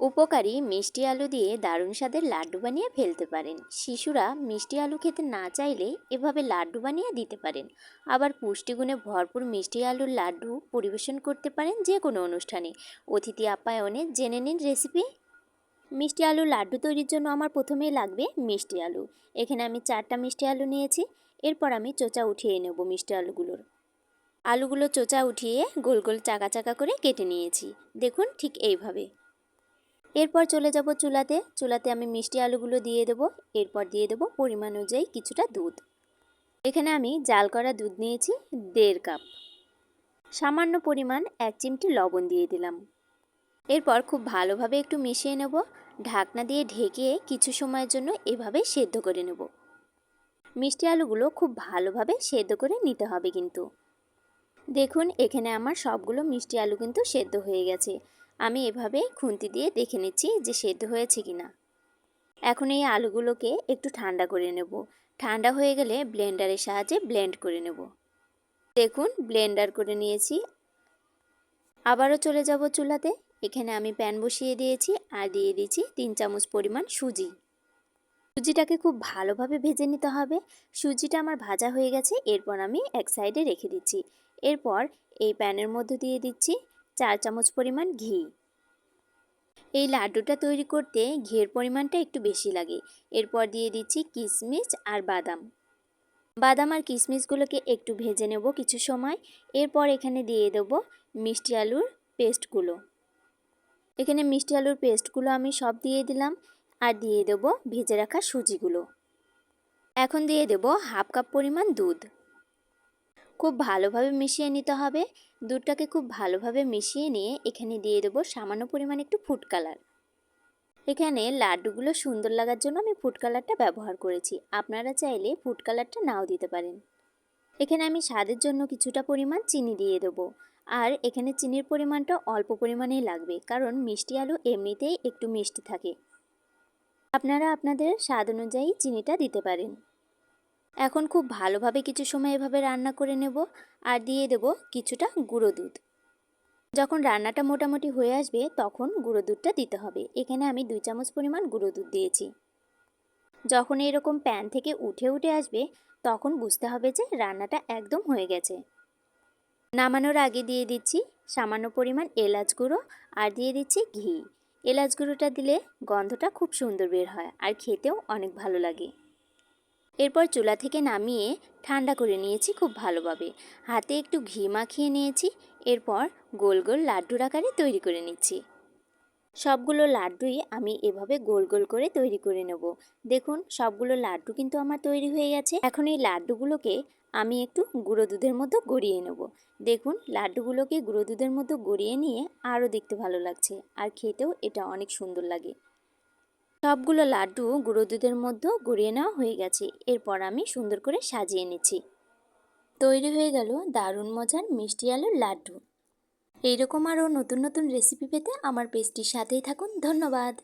উপকারী মিষ্টি আলু দিয়ে দারুণ স্বাদের লাড্ডু বানিয়ে ফেলতে পারেন। শিশুরা মিষ্টি আলু খেতে না চাইলে এভাবে লাড্ডু বানিয়ে দিতে পারেন। আবার পুষ্টিগুণে ভরপুর মিষ্টি আলুর লাড্ডু পরিবেশন করতে পারেন যে কোনো অনুষ্ঠানে। অতিথি আপ্যায়নে জেনে নিন রেসিপি। মিষ্টি আলুর লাড্ডু তৈরির জন্য আমার প্রথমেই লাগবে মিষ্টি আলু। এখানে আমি চারটা মিষ্টি আলু নিয়েছি। এরপর আমি চোচা উঠিয়ে নেব মিষ্টি আলুগুলোর। আলুগুলো চোচা উঠিয়ে গোল গোল চাকা চাকা করে কেটে নিয়েছি। দেখুন ঠিক এইভাবে। এরপর চলে যাব চুলাতে। চুলাতে আমি মিষ্টি আলুগুলো দিয়ে দেব। এরপর দিয়ে দেব পরিমাণ অনুযায়ী কিছুটা দুধ। এখানে আমি জাল করা দুধ নিয়েছি, দেড় কাপ। সামান্য পরিমাণ এক চিমটি লবণ দিয়ে দিলাম। এরপর খুব ভালোভাবে একটু মিশিয়ে নেব। ঢাকনা দিয়ে ঢেকে কিছু সময়ের জন্য এভাবে সেদ্ধ করে নেব। মিষ্টি আলুগুলো খুব ভালোভাবে সেদ্ধ করে নিতে হবে কিন্তু। দেখুন, এখানে আমার সবগুলো মিষ্টি আলু কিন্তু সেদ্ধ হয়ে গেছে। আমি এভাবে খুন্তি দিয়ে দেখে নিচ্ছি যে সেদ্ধ হয়েছে কি না এখন এই আলুগুলোকে একটু ঠান্ডা করে নেব। ঠান্ডা হয়ে গেলে ব্লেন্ডারের সাহায্যে ব্লেন্ড করে নেব। দেখুন, ব্লেন্ডার করে নিয়েছি। আবারও চলে যাব চুলাতে। এখানে আমি প্যান বসিয়ে দিয়েছি আর দিয়ে দিয়েছি তিন চামচ পরিমাণ সুজি। সুজিটাকে খুব ভালোভাবে ভেজে নিতে হবে। সুজিটা আমার ভাজা হয়ে গেছে, এরপর আমি এক সাইডে রেখে দিচ্ছি। এরপর এই প্যানের মধ্যে দিয়ে দিচ্ছি চার চামচ পরিমাণ ঘি। এই লাড্ডুটা তৈরি করতে ঘিয়ের পরিমাণটা একটু বেশি লাগে। এরপর দিয়ে দিচ্ছি কিশমিশ আর বাদাম। বাদাম আর কিশমিশগুলোকে একটু ভেজে নেব কিছু সময়। এরপর এখানে দিয়ে দেব মিষ্টি আলুর পেস্টগুলো। এখানে মিষ্টি আলুর পেস্টগুলো আমি সব দিয়ে দিলাম আর দিয়ে দেব ভেজে রাখা সুজিগুলো। এখন দিয়ে দেব হাফ কাপ পরিমাণ দুধ। খুব ভালোভাবে মিশিয়ে নিতে হবে। দুধটাকে খুব ভালোভাবে মিশিয়ে নিয়ে এখানে দিয়ে দেবো সামান্য পরিমাণ একটু ফুড কালার এখানে লাড্ডুগুলো সুন্দর লাগার জন্য আমি ফুড কালারটা ব্যবহার করেছি। আপনারা চাইলে ফুড কালারটা নাও দিতে পারেন। এখানে আমি স্বাদের জন্য কিছুটা পরিমাণ চিনি দিয়ে দেবো। আর এখানে চিনির পরিমাণটা অল্প পরিমাণেই লাগবে, কারণ মিষ্টি আলু এমনিতেই একটু মিষ্টি থাকে। আপনারা আপনাদের স্বাদ অনুযায়ী চিনিটা দিতে পারেন। এখন খুব ভালোভাবে কিছু সময় এভাবে রান্না করে নেব আর দিয়ে দেব কিছুটা গুঁড়ো দুধ। যখন রান্নাটা মোটামুটি হয়ে আসবে তখন গুঁড়ো দুধটা দিতে হবে। এখানে আমি দুই চামচ পরিমাণ গুঁড়ো দুধ দিয়েছি। যখন এরকম প্যান থেকে উঠে উঠে আসবে তখন বুঝতে হবে যে রান্নাটা একদম হয়ে গেছে। নামানোর আগে দিয়ে দিচ্ছি সামান্য পরিমাণ এলাচ গুঁড়ো আর দিয়ে দিচ্ছি ঘি। এলাচ গুঁড়োটা দিলে গন্ধটা খুব সুন্দর বের হয় আর খেতেও অনেক ভালো লাগে। এরপর চুলা থেকে নামিয়ে ঠান্ডা করে নিয়েছি খুব ভালোভাবে। হাতে একটু ঘি মাখিয়ে নিয়েছি, এরপর গোল গোল লাড্ডুর আকারে তৈরি করে নিচ্ছি। সবগুলো লাড্ডুই আমি এভাবে গোল গোল করে তৈরি করে নেব। দেখুন, সবগুলো লাড্ডু কিন্তু আমার তৈরি হয়ে গেছে। এখন এই লাড্ডুগুলোকে আমি একটু গুঁড়ো দুধের মধ্যে গড়িয়ে নেব। দেখুন, লাড্ডুগুলোকে গুঁড়ো দুধের মধ্যে গড়িয়ে নিয়ে আরও দেখতে ভালো লাগছে। আর খেতেও এটা অনেক সুন্দর লাগে। সবগুলো লাড্ডু গুঁড়ো দুধের মধ্যে গড়িয়ে নেওয়া হয়ে গেছে। এরপর আমি সুন্দর করে সাজিয়ে নিচ্ছি। তৈরি হয়ে গেল দারুণ মজার মিষ্টি আলুর লাড্ডু। এইরকম আরও নতুন নতুন রেসিপি পেতে আমার পেজটির সাথেই থাকুন। ধন্যবাদ।